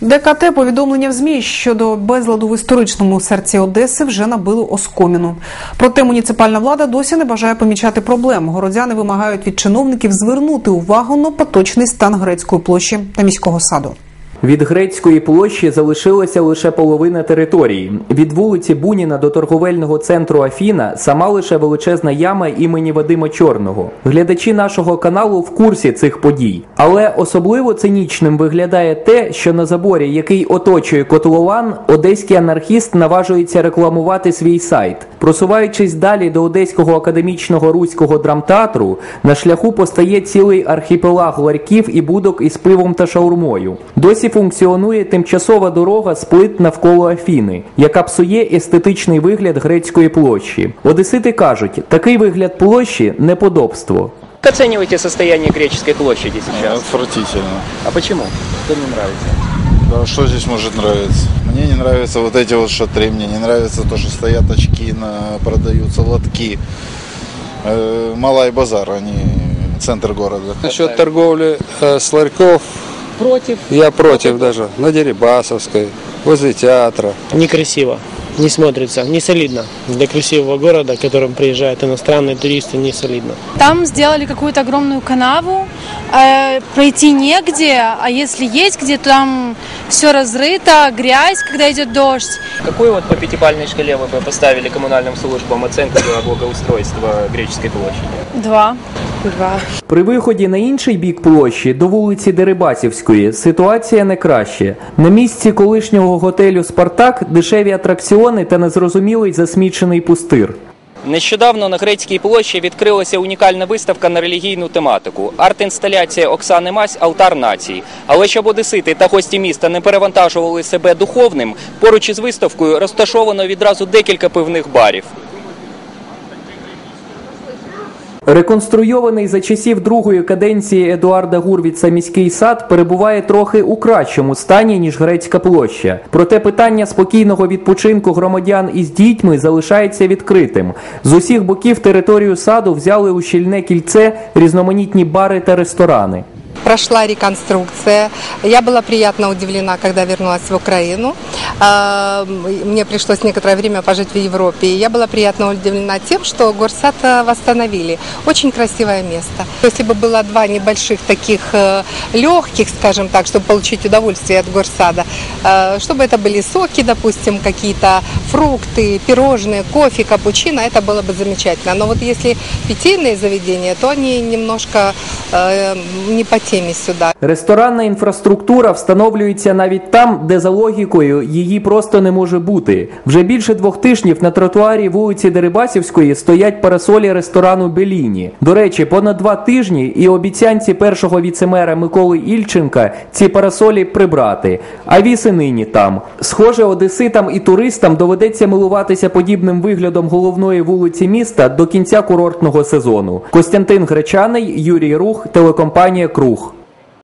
ДКТ повідомлення в ЗМІ щодо безладу в історичному серці Одеси вже набили оскоміну. Проте муніципальна влада досі не бажає помічати проблем. Городяни вимагають від чиновників звернути увагу на поточний стан грецької площі та міського саду. Від грецької площі залишилася лише половина території. Від вулиці Буніна до торговельного центру Афіна сама лише величезна яма імені Вадима Чорного. Глядачі нашого каналу в курсі цих подій. Але особливо цинічним виглядає те, що на заборі, який оточує котлован, одеський анархіст наважується рекламувати свій сайт. Просуваючись далі до Одеського академічного руського драмтеатру, на шляху постає цілий архіпелаг ларьків і будок із пивом та шаурмою. Досі функціонує тимчасова дорога сплит навколо Афіни, яка псує естетичний вигляд грецької площі. Одесити кажуть, такий вигляд площі неподобство. Как оцениваете состояние греческой площади сейчас? Отвратительно. А почему? Что не нравится? Да, что здесь может нравиться? Мне не нравятся вот эти вот шатры, мне не нравится то, что стоят очки, на, продаются лотки. Э, Малай базар, а не центр города. Насчет торговли э, с ларьков Против. я против даже. На Дерибасовской, возле театра. некрасиво, не смотрится, не солидно. Для красивого города, к которым приезжают иностранные туристы, не солидно. Там сделали какую-то огромную канаву, э, пройти негде, а если есть где, то там все разрыто, грязь, когда идет дождь. Какую вот по пятибалльной шкале вы бы поставили коммунальным службам оценку для благоустройства греческой площади? Два. Два. При виході на інший бік площі до вулиці Дерибасівської ситуація не краще. На місці колишнього готелю Спартак дешеві атракціони та незрозумілий засмічений пустир. Нещодавно на Грецькій площі відкрилася унікальна виставка на релігійну тематику. Арт-інсталяція Оксани Мась Алтар нації. Але щоб одесити та гості міста не перевантажували себе духовним, поруч із виставкою розташовано відразу декілька пивних барів. Реконструйований за часів другої каденції Едуарда Гурвіца міський сад перебуває трохи у кращому стані ніж грецька площа. Проте питання спокійного відпочинку громадян із дітьми залишається відкритим. З усіх боків територію саду взяли у щільне кільце різноманітні бари та ресторани. прошла реконструкция. Я была приятно удивлена, когда вернулась в Украину. А, Мне пришлось некоторое время пожить в Европе. И я была приятно удивлена тем, что горсад э, восстановили. Очень красивое место. Если бы было два небольших таких э, легких, скажем так, чтобы получить удовольствие от горсада, э, чтобы это были соки, допустим, какие-то фрукты, пирожные, кофе, капучино, это было бы замечательно. Но вот если питейные заведения, то они немножко не по теме сюда. Ресторанна інфраструктура встановлюється навіть там, де за логікою її просто не може бути. Вже більше двох тижнів на тротуарі вулиці Дерибасівської стоять парасолі ресторану Беліні. До речі, понад два тижні і обіцянці першого віцемера Миколи Ільченка ці парасолі прибрати. А віз і нині там. Схоже, одеситам і туристам доведеться милуватися подібним виглядом головної вулиці міста до кінця курортного сезону. Костянтин Гречаний, Юрій Рух, телекомпанія Круг.